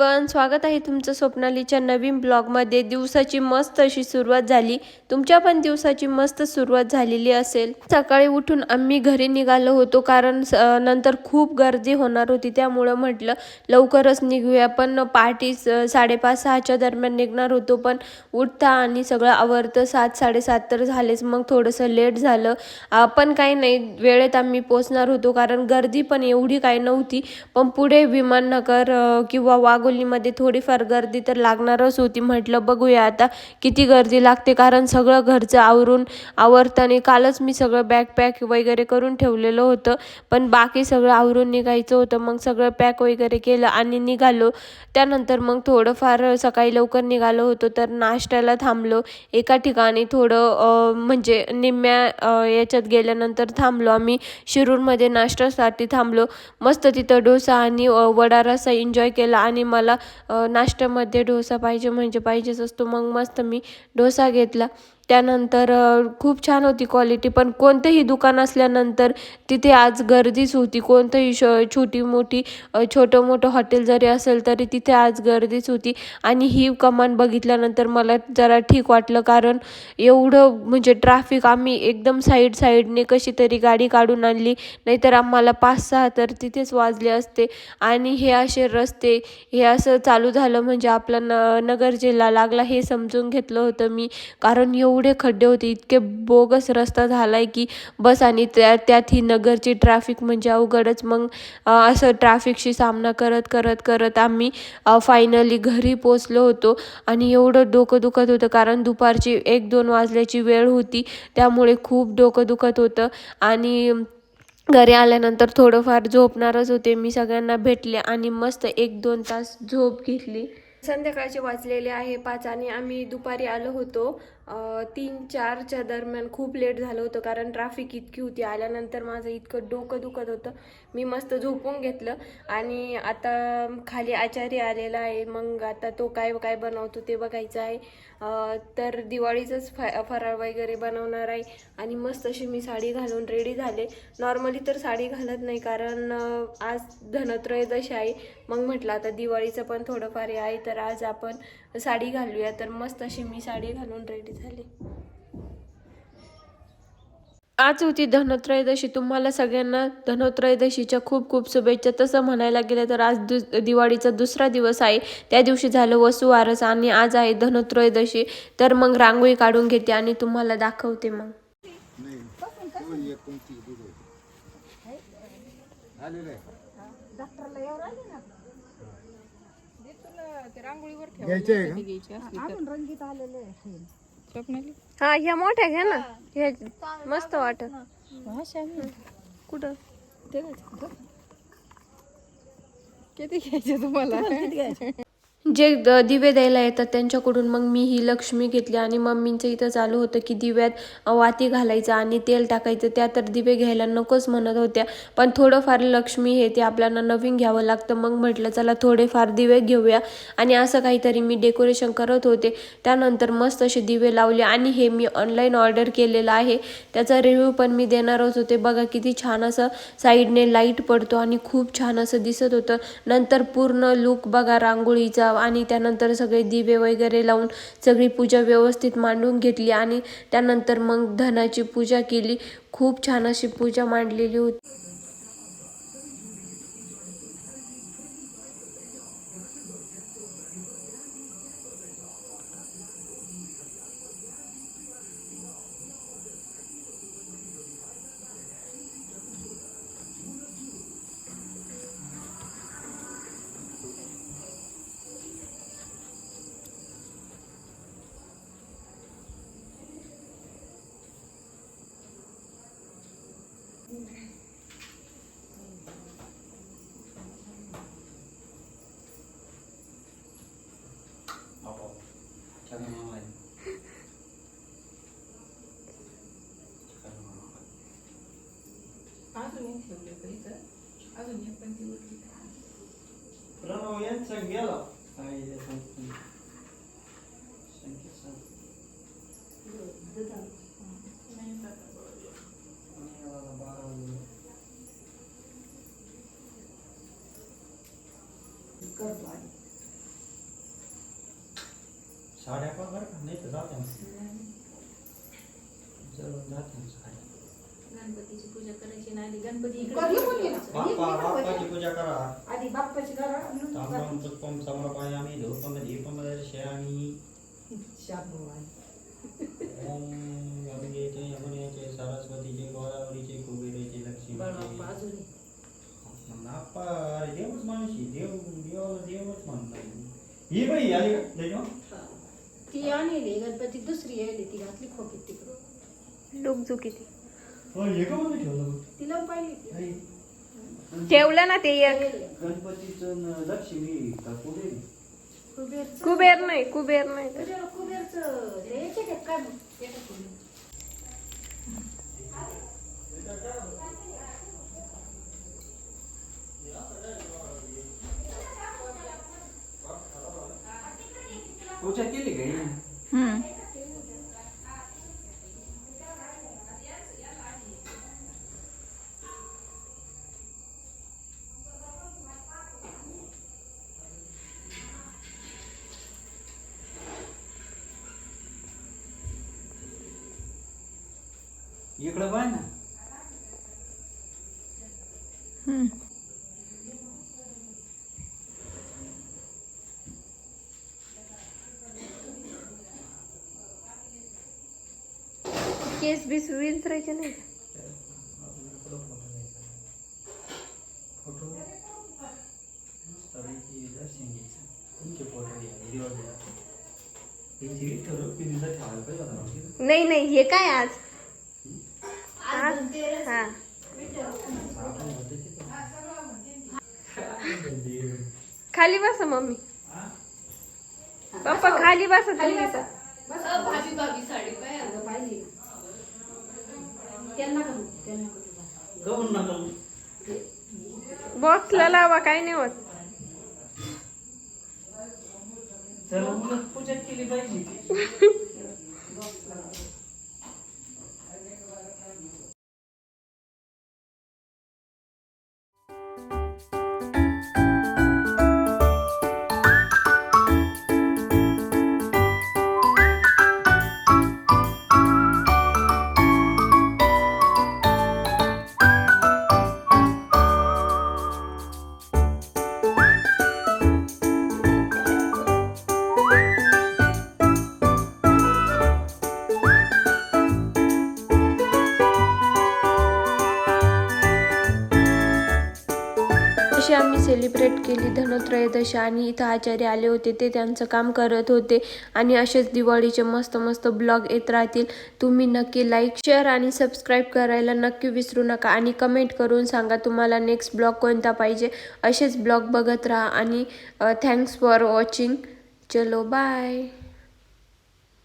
Everyone स्वागत आहे तुमचं स्वप्नालीच्या नवीन ब्लॉगमध्ये. दिवसाची मस्त अशी सुरुवात झाली. तुमच्या पण दिवसाची मस्त सुरुवात झालेली असेल. सकाळी उठून आम्ही घरी निघालो होतो कारण स- नंतर खूप गर्दी होणार होती. त्यामुळं म्हटलं लवकरच निघूया. पण पहाटे साडेपाच सहाच्या दरम्यान निघणार होतो. पण उठता आणि सगळं आवरतं. सात साडेसात तर झालेच. मग थोडंसं लेट झालं. पण काही नाही. वेळेत आम्ही पोचणार होतो कारण गर्दी पण एवढी काही नव्हती. पण पुढे विमाननगर किंवा वाघ वाघोलीमध्ये थोडीफार गर्दी तर लागणारच होती. म्हटलं बघूया आता किती गर्दी लागते कारण सगळं घरचं आवरून आवरताना कालच मी सगळं बॅग पॅक वगैरे करून ठेवलेलं होतं. पण बाकी सगळं आवरून निघायचं होतं. मग सगळं पॅक वगैरे केलं आणि निघालो. त्यानंतर मग थोडंफार सकाळी लवकर निघालो होतो. तर नाश्त्याला थांबलो. एका ठिकाणी थोडं म्हणजे निम्म्या याच्यात गेल्यानंतर थांबलो आम्ही. शिरूरमध्ये नाश्त्यासाठी थांबलो. मस्त तिथं डोसा आणि अं, वडा रसा एन्जॉय केला आणि मला नाश्त्यामध्ये डोसा पाहिजे म्हणजे पाहिजेच असतो. मग मस्त मी डोसा घेतला. त्यानंतर खूप छान होती क्वालिटी पण कोणतंही दुकान असल्यानंतर तिथे आज गर्दीच होती. कोणतंही श छोटी मोठी छोटं मोठं हॉटेल जरी असेल तरी तिथे आज गर्दीच होती. आणि ही कमान बघितल्यानंतर मला जरा ठीक वाटलं. कारण एवढं म्हणजे ट्रॅफिक आम्ही एकदम साईड साईडने कशी तरी गाडी काढून आणली. नाहीतर आम्हाला पाच सहा तर तिथेच वाजले असते. आणि हे असे रस्ते हे असं चालू झालं म्हणजे आपला न नगर जिल्हा लागला हे समजून घेतलं होतं मी. कारण एवढं एवढे खड्डे होते इतके बोगस रस्ता झाला आहे की बस आणि त्या त्यात ही नगरची ट्रॅफिक म्हणजे अवघडच. मग असं ट्रॅफिकशी सामना करत करत करत आम्ही फायनली घरी पोचलो होतो. आणि एवढं डोकं दुखत होतं कारण दुपारची एक दोन वाजल्याची वेळ होती. त्यामुळे खूप डोकं दुखत होतं. आणि घरी आल्यानंतर थोडंफार झोपणारच होते. मी सगळ्यांना भेटले आणि मस्त एक दोन तास झोप घेतली. संध्याकाळचे वाचलेले आहे पाच आणि आम्ही दुपारी आलो होतो. तीन चारच्या दरम्यान खूप लेट झालं होतं कारण ट्रॅफिक इतकी होती. आल्यानंतर माझं इतकं डोकं दुखत होतं. मी मस्त झोपून घेतलं आणि आता खाली आचारी आलेला आहे. मग आता तो काय काय बनवतो ते बघायचं आहे. तर दिवाळीचंच फ फराळ वगैरे बनवणार आहे. आणि मस्त अशी मी साडी घालून रेडी झाले. नॉर्मली तर साडी घालत नाही कारण आज धनत्रयोदशी आहे. मग म्हटलं आता दिवाळीचं पण थोडंफार आहे तर आज आपण साडी घालूया. तर मस्त अशी मी साडी घालून रेडी झाले. आज होती धनत्रयोदशी. तुम्हाला सगळ्यांना धनत्रयोदशीच्या खूप खूप शुभेच्छा. तसं म्हणायला गेलं तर आज दु दिवाळीचा दुसरा दिवस आहे. त्या दिवशी झालं वसुवारस आणि आज आहे धनत्रयोदशी. तर मग रांगोळी काढून घेते आणि तुम्हाला दाखवते मग. घ्यायचे आहे का? हा ह्या मोठ्या घ्या ना. ह्या मस्त वाटत. कुठं? किती घ्यायचे तुम्हाला? जे द- दिवे द्यायला येतात त्यांच्याकडून मग मी ही लक्ष्मी घेतली आणि मम्मींचं इथं चालू होतं की दिव्यात वाती घालायचं आणि तेल टाकायचं. त्या तर दिवे घ्यायला नकोच म्हणत होत्या. पण थोडंफार लक्ष्मी हे ते आपल्याला नवीन घ्यावं लागतं. मग म्हटलं चला थोडेफार दिवे घेऊया. आणि असं काहीतरी मी डेकोरेशन करत होते. त्यानंतर मस्त असे दिवे लावले आणि हे मी ऑनलाईन ऑर्डर केलेलं आहे. त्याचा रिव्ह्यू पण मी देणारच होते. बघा किती छान असं साईडने लाइट पडतो आणि खूप छान असं दिसत होतं. नंतर पूर्ण लुक बघा रांगोळीचा. आणि त्यानंतर सगळे दिवे वगैरे लावून सगळी पूजा व्यवस्थित मांडून घेतली आणि त्यानंतर मग धनाची पूजा केली. खूप छान अशी पूजा मांडलेली होती अजून एक ठेवले का इथं. अजून एक पण ती उरली प्रणव यांचा गेला. काय साड्या पण बरं का नाही तर जाते जाते साड्या. गणपतीची पूजा करायची ना आधी गणपती इकडे कधी पण ये. बाप्पा बाप्पाची पूजा करा. आधी बाप्पाची करा नंतर. ओम गंगेचे यमुनेचे सरस्वतीचे गोदावरीचे कुबेरेचे बाळा, लक्ष्मीचे अजून बाप्पा अरे देवच माणूस देव देवाला देवच म्हणतात. ही बाई आली का? त्याच्यावर? हा. ती आणली गणपती दुसरी यायली ती घातली खोकीत तिकडं किती हो का ठेवलं बघ? तिला पाहिली ती. नाही. ठेवलं ना ते एक पाहिली. गणपतीचं न लक्ष्मी का कुबेर कुबेरचं- कुबेर नाही कुबेर नाही तर कुबेर कुबेरचं ते याचे काय काय मग? येतं कुणी. पूजा केली इकडं पाय ना. केस बीस विंचरायचे नाही का? फोटो? सगळ्याची दर्शन घ्यायचं. तुमचे फोटो घ्या व्हिडिओ घ्या. त्यांची ठरव पिढीला ठेवायला पाहिजे होता ना. नाही नाही हे काय आज आज? धनतेरस. हा आपण होतं तिथं. खाली बसा मम्मी पप्पा खाली बसा खाली तुम्ही. तर. भाभी भाभी साडी काय? अगं. त्यांना? त्यांना? गहून नका बॉक्सला लावा काय नाही होत पूजा केली पाहिजे सेलिब्रेट केली. धनत्रयोदशी आणि इथं आचार्य आले होते. ते त्यांचं काम करत होते. आणि असेच दिवाळीचे मस्त मस्त ब्लॉग येत राहतील. तुम्ही नक्की लाईक शेअर आणि सबस्क्राईब करायला नक्की विसरू नका. आणि कमेंट करून सांगा तुम्हाला नेक्स्ट ब्लॉग कोणता पाहिजे. असेच ब्लॉग बघत राहा. आणि थँक्स फॉर वॉचिंग चलो बाय